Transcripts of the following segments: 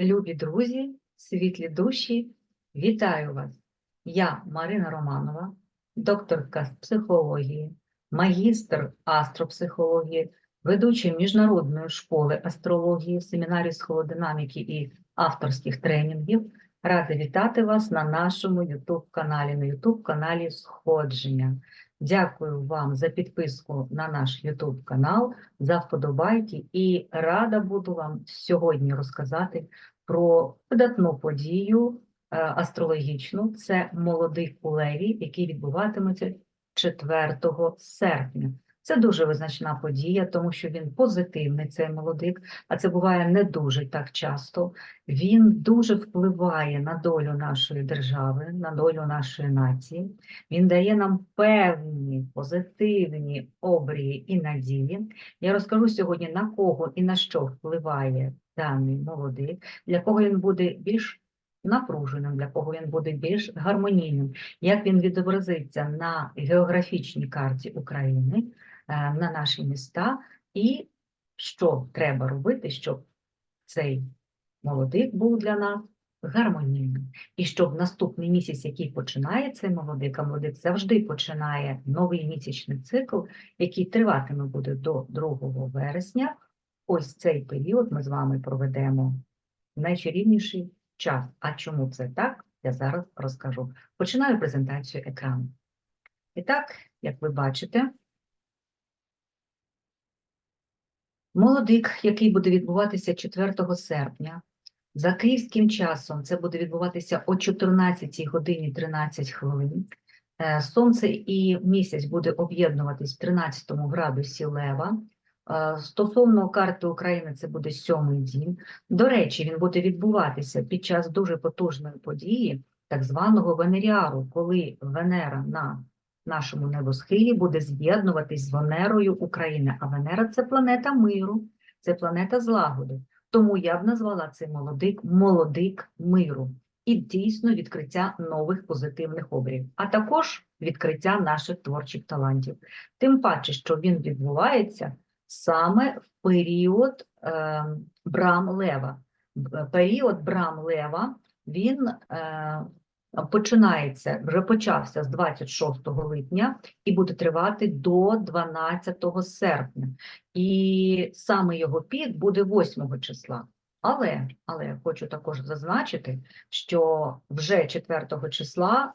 Любі друзі, світлі душі, вітаю вас! Я Марина Романова, докторка з психології, магістр астропсихології, ведуча міжнародної школи астрології, семінарів з холодинаміки і авторських тренінгів. Рада вітати вас на нашому YouTube-каналі, на YouTube-каналі Сходження. Дякую вам за підписку на наш YouTube канал, за вподобайки і рада буду вам сьогодні розказати про видатну подію е, астрологічну. Це молодий у Леві, який відбуватиметься 4 серпня. Це дуже визначна подія, тому що він позитивний, цей молодик, а це буває не дуже так часто. Він дуже впливає на долю нашої держави, на долю нашої нації. Він дає нам певні позитивні обрії і надії. Я розкажу сьогодні, на кого і на що впливає даний молодик, для кого він буде більш напруженим, для кого він буде більш гармонійним, як він відобразиться на географічній карті України, на наші міста, і що треба робити, щоб цей молодик був для нас гармонійним. І щоб наступний місяць, який починає цей молодик, а молодик завжди починає новий місячний цикл, який триватиме буде до 2 вересня, ось цей період ми з вами проведемо найчарівніший час. А чому це так, я зараз розкажу. Починаю презентацію екрану. І так, як ви бачите, молодик, який буде відбуватися 4 серпня, за київським часом це буде відбуватися о 14 годині 13 хвилин. Е, Сонце і місяць буде об'єднуватись в 13 градусі Лева. Е, Стосовно карти України, це буде сьомий дім. До речі, він буде відбуватися під час дуже потужної події, так званого Венеріару, коли Венера на нашому небосхилі буде з'єднуватись з Венерою України. А Венера це планета миру, це планета злагоди. Тому я б назвала цей молодик молодик миру і дійсно відкриття нових позитивних обрів, а також відкриття наших творчих талантів. Тим паче, що він відбувається саме в період е, брам лева. Період брам лева він е, починається, вже почався з 26 липня і буде тривати до 12 серпня. І саме його пік буде 8 числа. Але, але хочу також зазначити, що вже 4 числа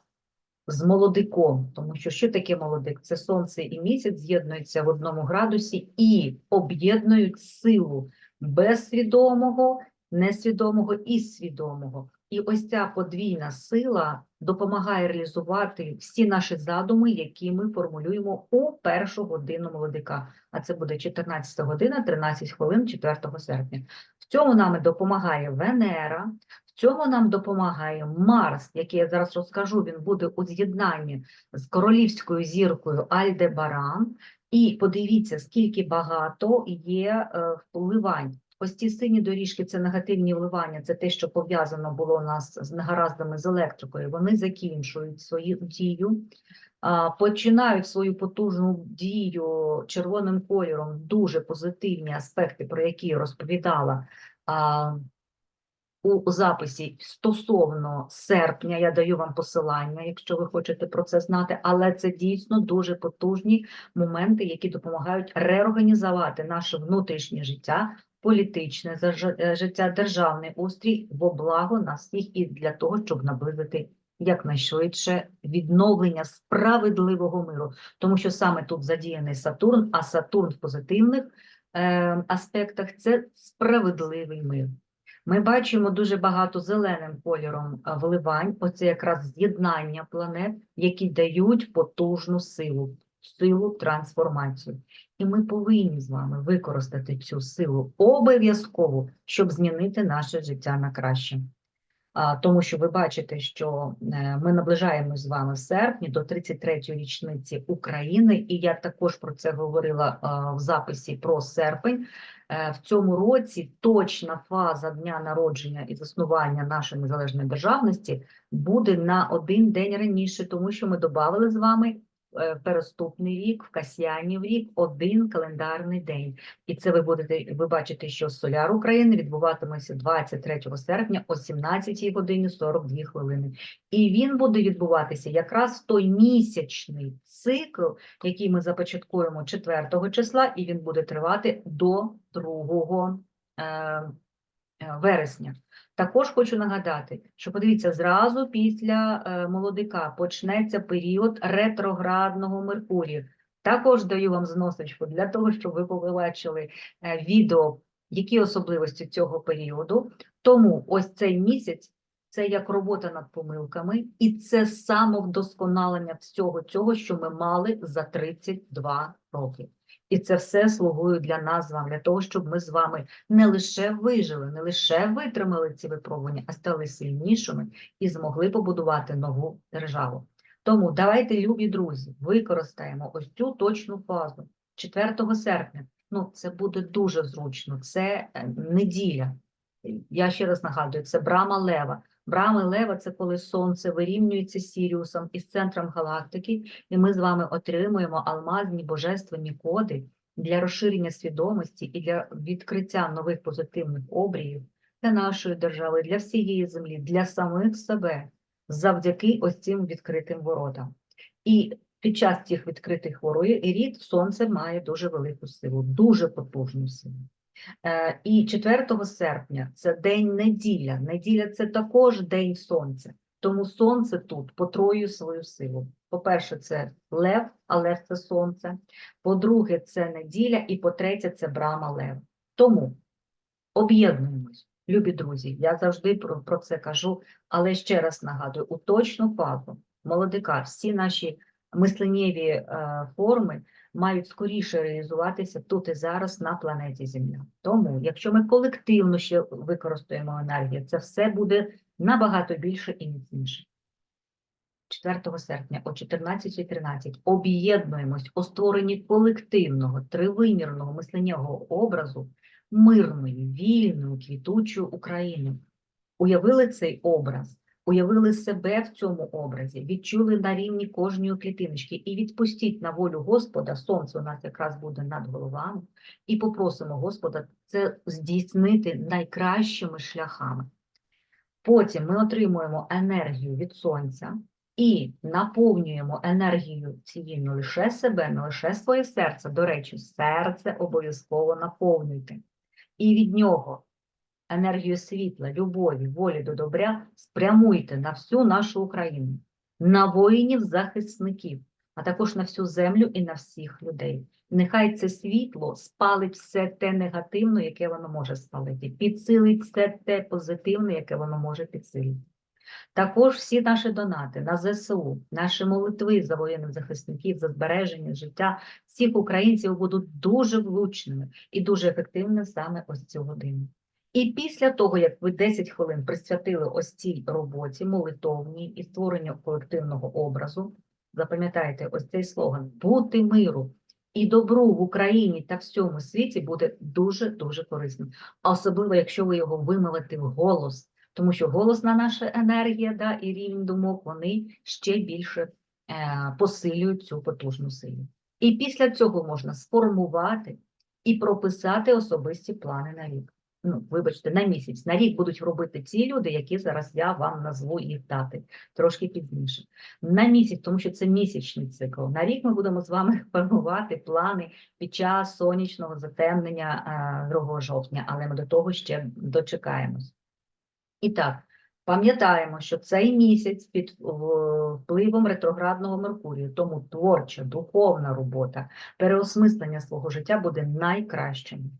з молодиком, тому що що таке молодик? Це сонце і місяць з'єднуються в одному градусі і об'єднують силу безсвідомого, несвідомого і свідомого. І ось ця подвійна сила допомагає реалізувати всі наші задуми, які ми формулюємо у першу годину молодика. А це буде 14 година, 13 хвилин 4 серпня. В цьому нам допомагає Венера, в цьому нам допомагає Марс, який я зараз розкажу, він буде у з'єднанні з королівською зіркою Альдебаран. І подивіться, скільки багато є е, впливань. Ось ці сині доріжки це негативні вливання, це те, що пов'язано було нас з негараздами з електрикою. Вони закінчують свою дію, починають свою потужну дію червоним кольором, дуже позитивні аспекти, про які розповідала. У записі стосовно серпня я даю вам посилання, якщо ви хочете про це знати, але це дійсно дуже потужні моменти, які допомагають реорганізувати наше внутрішнє життя, політичне е, життя, державний устрій во благо нас всіх і для того, щоб наблизити якнайшвидше відновлення справедливого миру, тому що саме тут задіяний Сатурн, а Сатурн в позитивних е, аспектах це справедливий мир. Ми бачимо дуже багато зеленим кольором вливань. Оце якраз з'єднання планет, які дають потужну силу, силу трансформацію. І ми повинні з вами використати цю силу обов'язково, щоб змінити наше життя на краще. Тому що ви бачите, що е, ми наближаємось з вами в серпні до 33-ї річниці України, і я також про це говорила а, в записі про серпень. Е, В цьому році точна фаза дня народження і заснування нашої незалежної державності буде на один день раніше, тому що ми додали з вами е, переступний рік, в Касіанів рік один календарний день. І це ви будете ви бачите, що соляр України відбуватиметься 23 серпня о 17 годині 42 хвилини. І він буде відбуватися якраз той місячний цикл, який ми започаткуємо 4 числа, і він буде тривати до 2 е, е, вересня. Також хочу нагадати, що подивіться, зразу після е, молодика почнеться період ретроградного Меркурію. Також даю вам зносочку для того, щоб ви побачили е, відео, які особливості цього періоду. Тому ось цей місяць це як робота над помилками, і це самовдосконалення всього цього, що ми мали за 32 роки. І це все слугує для нас з вами, для того, щоб ми з вами не лише вижили, не лише витримали ці випробування, а стали сильнішими і змогли побудувати нову державу. Тому давайте, любі друзі, використаємо ось цю точну фазу 4 серпня. Ну, це буде дуже зручно. Це е, неділя. Я ще раз нагадую, це брама лева. Брами лева це коли сонце вирівнюється з Сіріусом із центром галактики, і ми з вами отримуємо алмазні божественні коди для розширення свідомості і для відкриття нових позитивних обріїв для нашої держави, для всієї землі, для самих себе, завдяки ось цим відкритим воротам. І під час цих відкритих воріт сонце має дуже велику силу, дуже потужну силу. Е, І 4 серпня це день неділя. Неділя це також день сонця. Тому сонце тут потроює свою силу. По-перше, це лев, а лев це сонце. По-друге, це неділя, і по-третє, це брама лев. Тому об'єднуємось, любі друзі. Я завжди про, про це кажу, але ще раз нагадую: у точну фазу молодика, всі наші мисленнєві е, форми мають скоріше реалізуватися тут і зараз на планеті Земля. Тому, якщо ми колективно ще використаємо енергію, це все буде набагато більше і міцніше. 4 серпня о 14.13 об'єднуємось у створенні колективного тривимірного мисленнього образу мирної, вільної, квітучої України. Уявили цей образ, уявили себе в цьому образі, відчули на рівні кожної клітиночки і відпустіть на волю Господа, сонце у нас якраз буде над головами, і попросимо Господа це здійснити найкращими шляхами. Потім ми отримуємо енергію від сонця і наповнюємо енергією цією не лише себе, не лише своє серце. До речі, серце обов'язково наповнюйте. І від нього енергію світла, любові, волі до добра спрямуйте на всю нашу Україну, на воїнів-захисників, а також на всю землю і на всіх людей. Нехай це світло спалить все те негативне, яке воно може спалити, підсилить все те позитивне, яке воно може підсилити. Також всі наші донати на ЗСУ, наші молитви за воєнних захисників, за збереження життя всіх українців будуть дуже влучними і дуже ефективними саме ось цю годину. І після того, як ви 10 хвилин присвятили ось цій роботі, молитовній і створенню колективного образу, запам'ятайте ось цей слоган бути миру і добру в Україні та всьому світі буде дуже-дуже корисним. Особливо, якщо ви його вимовите в голос, тому що голосна наша енергія да, і рівень думок, вони ще більше е, посилюють цю потужну силу. І після цього можна сформувати і прописати особисті плани на рік ну, вибачте, на місяць, на рік будуть робити ці люди, які зараз я вам назву їх дати трошки пізніше. На місяць, тому що це місячний цикл. На рік ми будемо з вами формувати плани під час сонячного затемнення 2 жовтня, але ми до того ще дочекаємось. І так. Пам'ятаємо, що цей місяць під впливом ретроградного Меркурію, тому творча, духовна робота, переосмислення свого життя буде найкращим.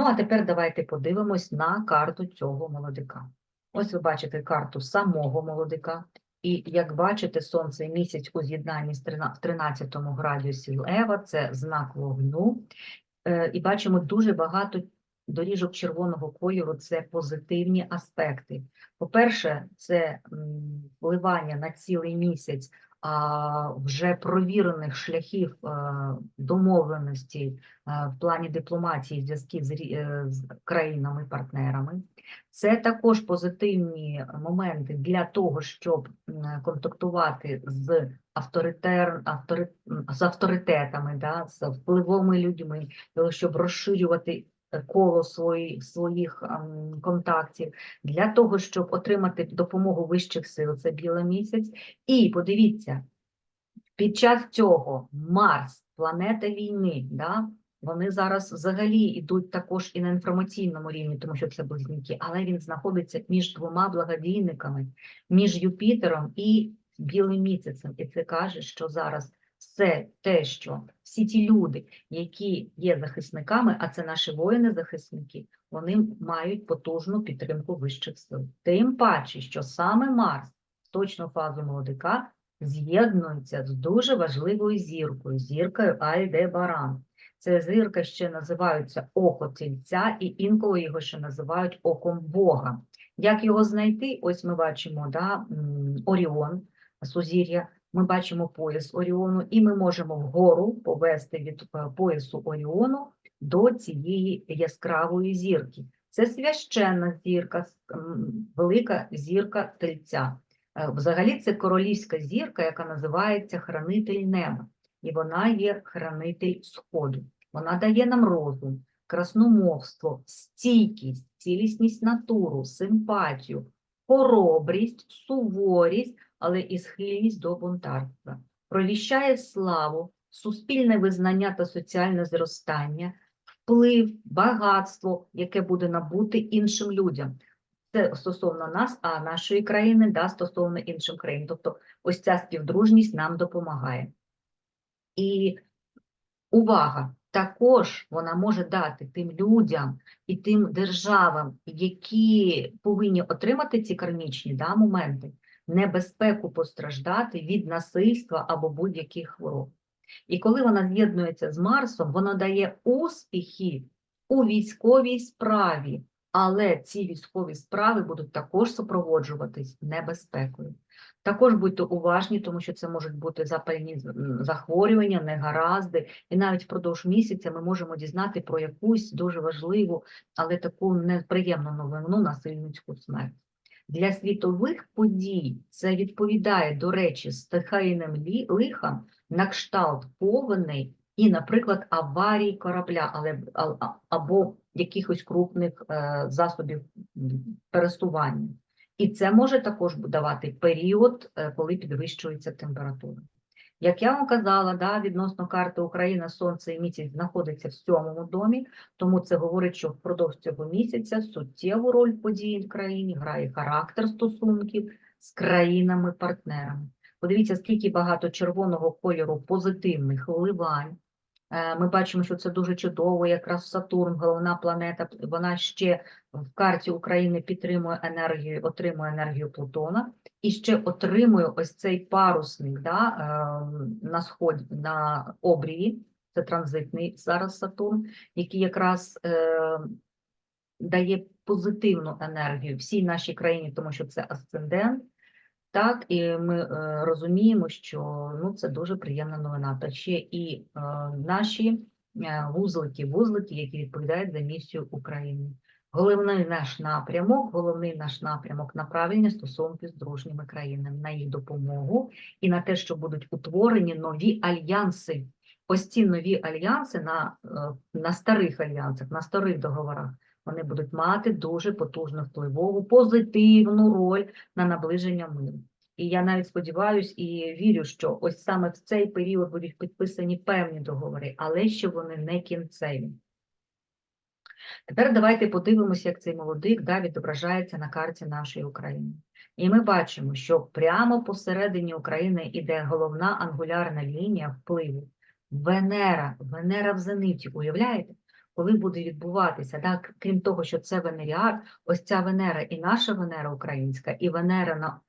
Ну, а тепер давайте подивимось на карту цього молодика. Ось ви бачите карту самого молодика. І як бачите, сонце і місяць у з'єднанні в 13 градусі Лева, це знак вогню. Е, і бачимо дуже багато доріжок червоного кольору це позитивні аспекти. По-перше, це впливання на цілий місяць вже провірених шляхів е, домовленості е, в плані дипломатії зв'язків е, з країнами-партнерами. Це також позитивні моменти для того, щоб контактувати з авторитер, автори, з авторитетами, да, з впливовими людьми, щоб розширювати е, коло свої, своїх ем, контактів, для того, щоб отримати допомогу вищих сил, це білий місяць. І подивіться, під час цього Марс, планета війни, да, вони зараз взагалі йдуть також і на інформаційному рівні, тому що це близнюки, але він знаходиться між двома благодійниками, між Юпітером і білим місяцем. І це каже, що зараз все те, що всі ті люди, які є захисниками, а це наші воїни-захисники, вони мають потужну підтримку вищих сил. Тим паче, що саме Марс, в точну фазу молодика, з'єднується з дуже важливою зіркою, зіркою Альдебаран. Це зірка ще називаються око тільця, і інколи його ще називають оком Бога. Як його знайти? Ось ми бачимо да, Оріон, сузір'я, ми бачимо пояс Оріону, і ми можемо вгору повести від е, поясу Оріону до цієї яскравої зірки. Це священна зірка, велика зірка тельця. Е, Взагалі це королівська зірка, яка називається хранитель неба, і вона є хранитель сходу. Вона дає нам розум, красномовство, стійкість, цілісність натуру, симпатію, хоробрість, суворість, але і схильність до бунтарства. Провіщає славу, суспільне визнання та соціальне зростання, вплив, багатство, яке буде набути іншим людям. Це стосовно нас, а нашої країни, да, стосовно інших країн. Тобто ось ця співдружність нам допомагає. І увага, також вона може дати тим людям і тим державам, які повинні отримати ці кармічні да, моменти, небезпеку постраждати від насильства або будь-яких хвороб. І коли вона з'єднується з Марсом, вона дає успіхи у військовій справі, але ці військові справи будуть також супроводжуватись небезпекою. Також будьте уважні, тому що це можуть бути запальні захворювання, негаразди, і навіть впродовж місяця ми можемо дізнати про якусь дуже важливу, але таку неприємну новину насильницьку смерть. Для світових подій це відповідає, до речі, стихійним лихам на кшталт повеней і, наприклад, аварії корабля, але, або якихось крупних е, засобів пересування. І це може також давати період, е, коли підвищується температура. Як я вам казала, да, відносно карти Україна, Сонце і місяць знаходиться в сьомому домі, тому це говорить, що впродовж цього місяця суттєву роль подій в країні грає характер стосунків з країнами-партнерами. Подивіться, скільки багато червоного кольору позитивних вливань. Е, Ми бачимо, що це дуже чудово, якраз Сатурн, головна планета, вона ще в карті України підтримує енергію, отримує енергію Плутона і ще отримує ось цей парусник да, е, на сході, на обрії, це транзитний зараз Сатурн, який якраз е, дає позитивну енергію всій нашій країні, тому що це асцендент. Так, і ми е, розуміємо, що ну, це дуже приємна новина. Та ще і е, наші е, вузлики, вузлики, які відповідають за місію України. Головний наш напрямок, головний наш напрямок на правильні стосунки з дружніми країнами, на їх допомогу і на те, що будуть утворені нові альянси. Ось ці нові альянси на, е, на старих альянсах, на старих договорах, вони будуть мати дуже потужну впливову, позитивну роль на наближення миру. І я навіть сподіваюся і вірю, що ось саме в цей період будуть підписані певні договори, але ще вони не кінцеві. Тепер давайте подивимося, як цей молодик да, відображається на карті нашої України. І ми бачимо, що прямо посередині України іде головна ангулярна лінія впливу. Венера, Венера в зениті, уявляєте? Коли буде відбуватися, да, крім того, що це Венеріар, ось ця Венера і наша Венера українська, і Венера на,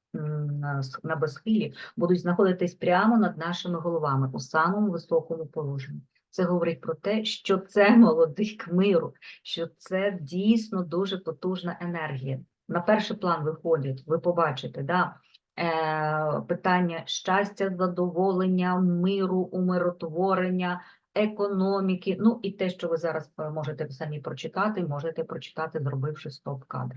на, безхилі будуть знаходитись прямо над нашими головами у самому високому положенні. Це говорить про те, що це молодик миру, що це дійсно дуже потужна енергія. На перший план виходять, ви побачите, да, е, питання щастя, задоволення, миру, умиротворення, економіки. Ну і те, що ви зараз е, можете самі прочитати, можете прочитати, зробивши стоп-кадр.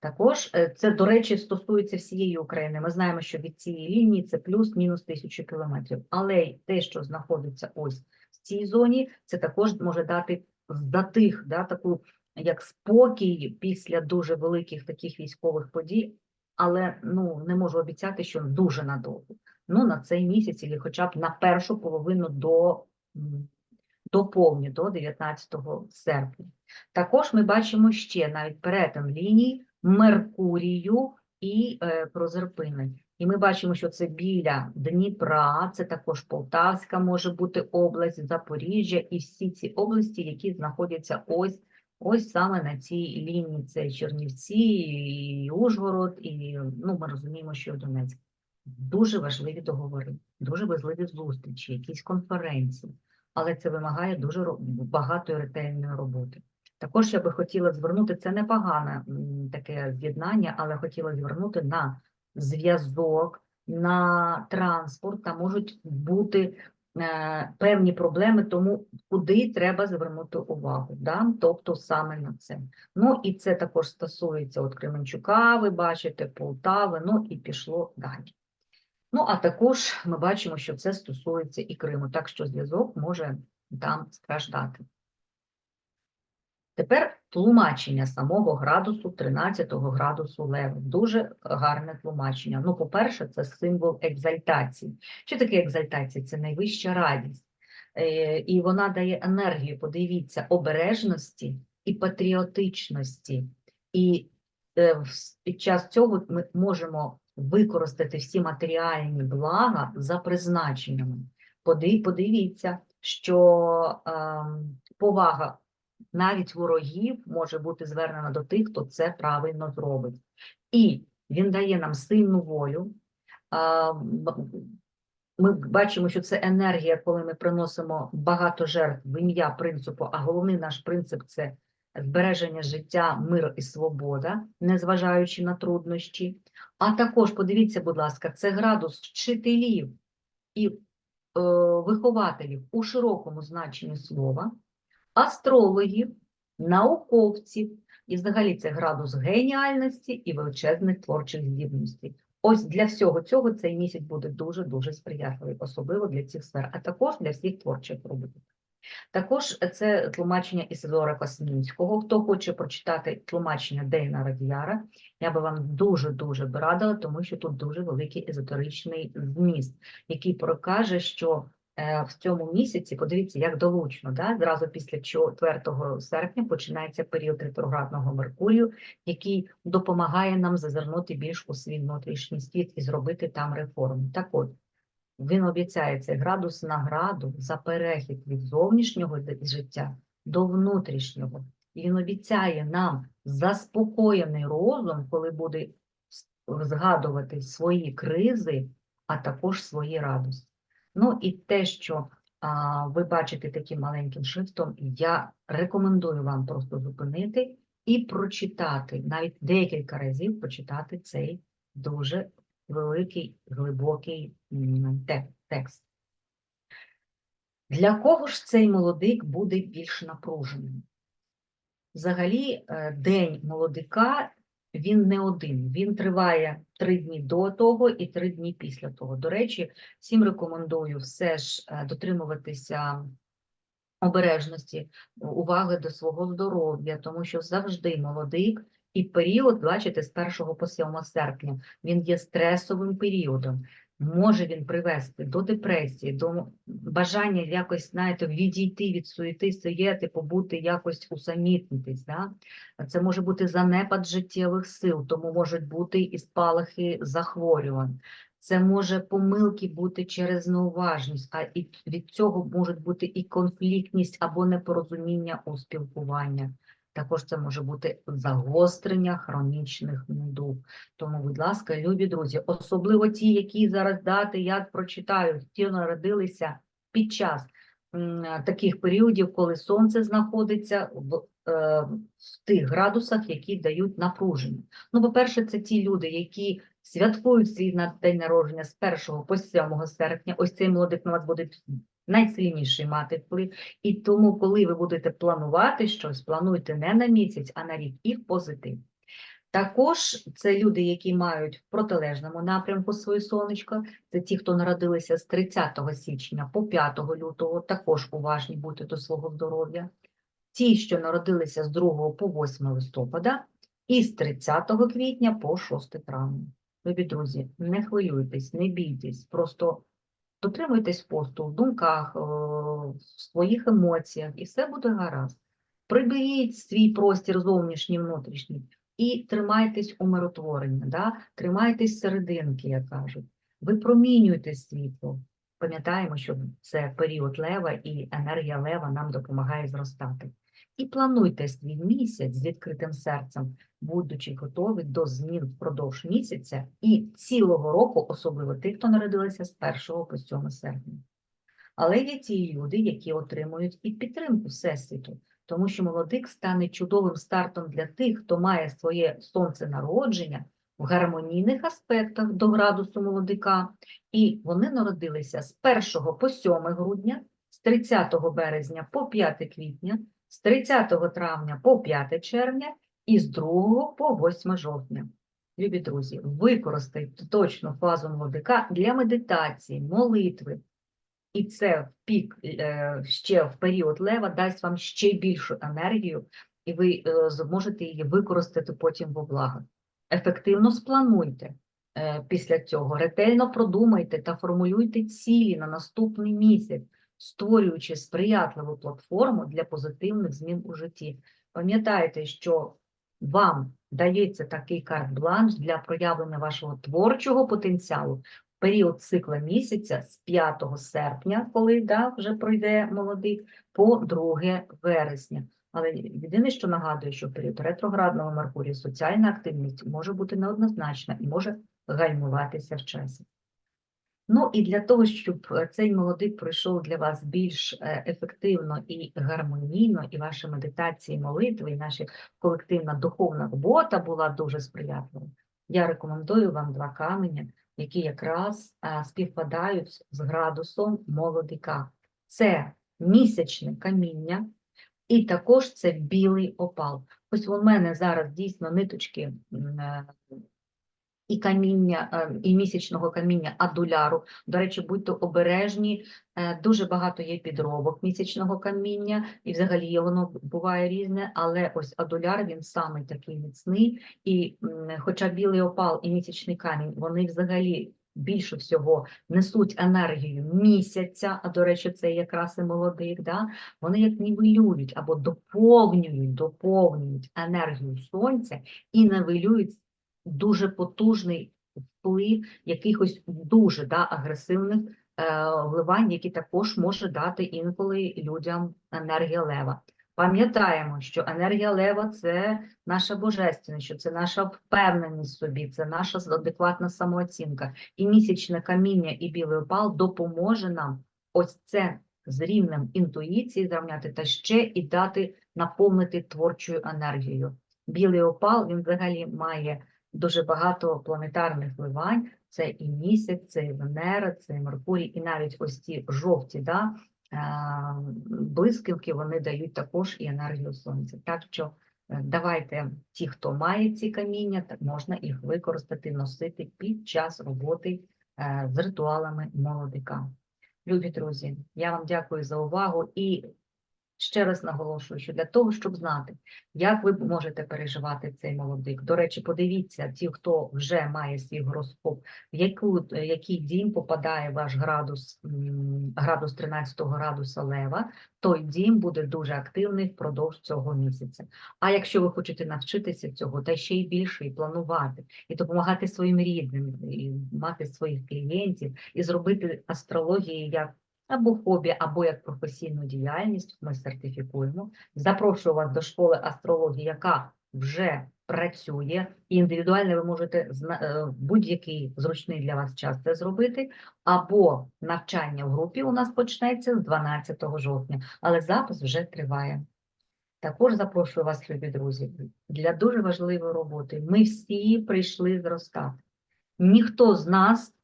Також е, це, до речі, стосується всієї України. Ми знаємо, що від цієї лінії це плюс-мінус тисячу кілометрів. Але те, що знаходиться ось в цій зоні, це також може дати затих, да, таку як спокій після дуже великих таких військових подій, але ну не можу обіцяти, що дуже надовго. Ну на цей місяць, або хоча б на першу половину до, м, до 19 серпня. Також ми бачимо ще навіть перетин ліній Меркурію і е, Прозерпини. І ми бачимо, що це біля Дніпра, це також Полтавська може бути область, Запоріжжя і всі ці області, які знаходяться ось, ось саме на цій лінії. Це Чернівці, і Ужгород, і ну, ми розуміємо, що Донецьк. Дуже важливі договори, дуже важливі зустрічі, якісь конференції, але це вимагає дуже багатої ретельної роботи. Також я би хотіла звернути, це непогане таке з'єднання, але хотіла звернути на зв'язок, на транспорт, та можуть бути е, певні проблеми, тому куди треба звернути увагу, да? тобто саме на це. Ну і це також стосується от Кременчука, ви бачите, Полтави, ну і пішло далі. Ну, а також ми бачимо, що це стосується і Криму, так що зв'язок може там страждати. Тепер тлумачення самого градусу 13 градусу Лева. Дуже гарне тлумачення. Ну, по-перше, це символ екзальтації. Що таке екзальтація? Це найвища радість. Е, І вона дає енергію, подивіться, обережності і патріотичності. І е, під час цього ми можемо використати всі матеріальні блага за призначеннями. Поди- Подивіться, що ем, повага навіть ворогів може бути звернена до тих, хто це правильно зробить. І він дає нам сильну волю. А, Ми бачимо, що це енергія, коли ми приносимо багато жертв в ім'я принципу, а головний наш принцип це збереження життя, мир і свобода, незважаючи на труднощі. А також подивіться, будь ласка, це градус вчителів і е, вихователів у широкому значенні слова астрологів, науковців, і взагалі це градус геніальності і величезних творчих здібностей. Ось для всього цього цей місяць буде дуже-дуже сприятливий, особливо для цих сфер, а також для всіх творчих робіт. Також це тлумачення Ісидора Космінського. Хто хоче прочитати тлумачення Дейна Радіяра, я би вам дуже-дуже радила, тому що тут дуже великий езотеричний зміст, який прокаже, що е, в цьому місяці, подивіться, як долучно, да? зразу після 4 серпня починається період ретроградного Меркурію, який допомагає нам зазирнути більш у свій внутрішній світ і зробити там реформи. Так от, він обіцяє цей градус награду за перехід від зовнішнього життя до внутрішнього. Він обіцяє нам заспокоєний розум, коли буде згадувати свої кризи, а також свої радості. Ну і те, що а, ви бачите таким маленьким шрифтом, я рекомендую вам просто зупинити і прочитати, навіть декілька разів прочитати цей дуже великий, глибокий текст. Для кого ж цей молодик буде більш напруженим? Взагалі, е, день молодика він не один. Він триває три дні до того і три дні після того. До речі, всім рекомендую все ж е, дотримуватися обережності, уваги до свого здоров'я, тому що завжди молодик і період, бачите, з 1 по 7 серпня, він є стресовим періодом. Може він привести до депресії, до бажання якось, знаєте, відійти від суєти, сиєти, побути якось усамітнитись. Да? Це може бути занепад життєвих сил, тому можуть бути і спалахи захворювань. Це може помилки бути через неуважність, а від цього можуть бути і конфліктність або непорозуміння у спілкуванні. Також це може бути загострення хронічних недуг. Тому, будь ласка, любі друзі, особливо ті, які зараз дати, я прочитаю, ті народилися під час таких періодів, коли сонце знаходиться в, е, в тих градусах, які дають напруження. Ну, по-перше, це ті люди, які святкують свій день народження з 1 по 7 серпня. Ось цей молодик на вас буде найсильніший мати вплив. І тому, коли ви будете планувати щось, плануйте не на місяць, а на рік в позитив. Також це люди, які мають в протилежному напрямку своє сонечко. Це ті, хто народилися з 30 січня по 5 лютого, також уважні бути до свого здоров'я. Ті, що народилися з 2 по 8 листопада, і з 30 квітня по 6 травня. Любі друзі, не хвилюйтесь, не бійтесь, просто дотримуйтесь посту в думках, е, в своїх емоціях, і все буде гаразд. Приберіть свій простір зовнішній, внутрішній, і тримайтесь умиротворення, да? тримайтесь серединки, як кажуть. Випромінюйте світло. Пам'ятаємо, що це період лева, і енергія лева нам допомагає зростати. І плануйте свій місяць з відкритим серцем, будучи готові до змін впродовж місяця і цілого року, особливо тих, хто народилися з 1 по 7 серпня. Але є ті люди, які отримують і підтримку Всесвіту, тому що молодик стане чудовим стартом для тих, хто має своє сонце народження в гармонійних аспектах до градусу молодика, і вони народилися з 1 по 7 грудня, з 30 березня по 5 квітня, з 30 травня по 5 червня і з 2 по 8 жовтня. Любі друзі, використайте точну фазу молодика для медитації, молитви, і це в пік е, ще в період лева дасть вам ще більшу енергію, і ви е, зможете її використати потім во благо. Ефективно сплануйте е, після цього, ретельно продумайте та формулюйте цілі на наступний місяць, створюючи сприятливу платформу для позитивних змін у житті. Пам'ятайте, що вам дається такий карт-бланш для проявлення вашого творчого потенціалу період цикла місяця з 5 серпня, коли да, вже пройде молодик, по 2 вересня. Але єдине, що нагадую, що в період ретроградного Меркурія соціальна активність може бути неоднозначна і може гальмуватися в часі. Ну і для того, щоб е, цей молодик пройшов для вас більш е, ефективно і гармонійно, і ваші медитації, молитви, і наша колективна духовна робота була дуже сприятливою, я рекомендую вам два каменя, які якраз е, співпадають з градусом молодика. Це місячне каміння, і також це білий опал. Ось у мене зараз дійсно ниточки і каміння, е, і місячного каміння адуляру. До речі, будьте обережні, е, дуже багато є підробок місячного каміння, і взагалі воно буває різне, але ось адуляр він самий такий міцний, і хоча білий опал і місячний камінь, вони взагалі більше всього несуть енергію місяця, а до речі, це якраз і молодик, да? вони як нівелюють або доповнюють, доповнюють енергію сонця і нивелюють дуже потужний вплив якихось дуже да, агресивних е, вливань, які також може дати інколи людям енергія лева. Пам'ятаємо, що енергія лева це наша божественність, що це наша впевненість в собі, це наша адекватна самооцінка. І місячне каміння і білий опал допоможе нам ось це з рівнем інтуїції зрівняти та ще і дати наповнити творчою енергією. Білий опал він взагалі має дуже багато планетарних вливань. Це і місяць, це і Венера, це і Меркурій, і навіть ось ці жовті да, е, блискавки вони дають також і енергію сонця. Так що е, давайте ті, хто має ці каміння, можна їх використати, носити під час роботи е, з ритуалами молодика. Любі друзі, я вам дякую за увагу і ще раз наголошую, що для того, щоб знати, як ви можете переживати цей молодик. До речі, подивіться, ті, хто вже має свій гороскоп, в яку, який дім попадає ваш градус, градус 13 градуса лева, той дім буде дуже активний впродовж цього місяця. А якщо ви хочете навчитися цього, та ще й більше, і планувати, і допомагати своїм рідним, і мати своїх клієнтів, і зробити астрологію як або хобі, або як професійну діяльність, ми сертифікуємо. Запрошую вас до школи астрології, яка вже працює, і індивідуально ви можете е, будь-який зручний для вас час це зробити, або навчання в групі у нас почнеться з 12 жовтня, але запис вже триває. Також запрошую вас, любі друзі, для дуже важливої роботи. Ми всі прийшли зростати. Ніхто з нас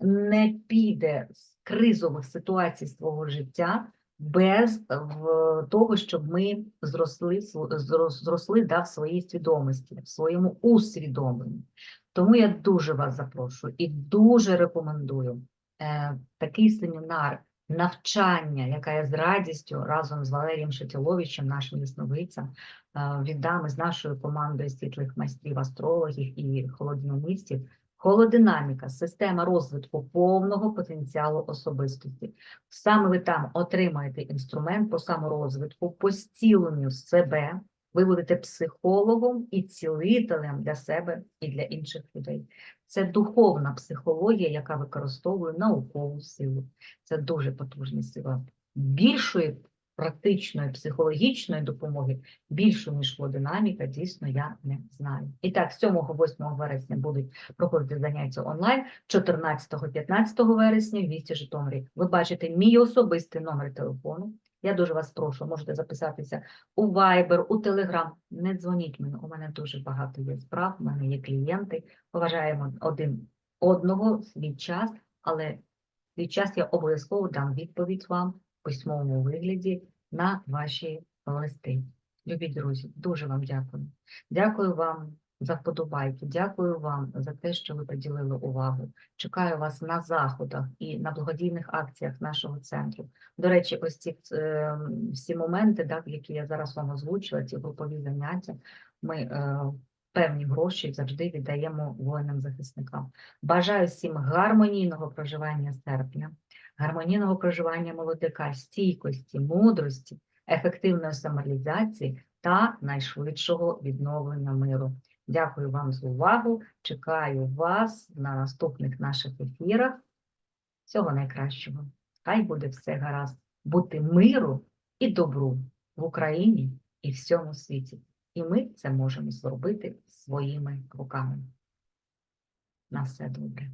не піде з кризових ситуацій свого життя без е, в, того, щоб ми зросли, зросли да, в своїй свідомості, в своєму усвідомленні. Тому я дуже вас запрошую і дуже рекомендую е, такий семінар навчання, яка я з радістю разом з Валерієм Шетіловичем, нашим ясновидцем, е, віддам із нашою командою світлих майстрів, астрологів і холодиномістів. Холодинаміка, система розвитку повного потенціалу особистості. Саме ви там отримаєте інструмент по саморозвитку, по зціленню себе. Ви будете психологом і цілителем для себе і для інших людей. Це духовна психологія, яка використовує наукову силу. Це дуже потужна сила. Більшої практичної психологічної допомоги, більшої ніж динаміка, дійсно я не знаю. І так, 7-8 вересня будуть проходити заняття онлайн, 14-15 вересня в місті Житомирі. Ви бачите мій особистий номер телефону. Я дуже вас прошу, можете записатися у Viber, у Telegram. Не дзвоніть мені, у мене дуже багато є справ, у мене є клієнти. Поважаємо один одного свій час, але свій час я обов'язково дам відповідь вам письмовому вигляді на ваші листи. Любі друзі, дуже вам дякую. Дякую вам за вподобайки, дякую вам за те, що ви приділили увагу. Чекаю вас на заходах і на благодійних акціях нашого центру. До речі, ось ці е, всі моменти, да, які я зараз вам озвучила, ці групові заняття, ми е, певні гроші завжди віддаємо воїнам-захисникам. Бажаю всім гармонійного проживання серпня, гармонійного проживання молодика, стійкості, мудрості, ефективної самореалізації та найшвидшого відновлення миру. Дякую вам за увагу. Чекаю вас на наступних наших ефірах. Всього найкращого. Хай буде все гаразд. Бути миру і добру в Україні і всьому світі. І ми це можемо зробити своїми руками. На все добре.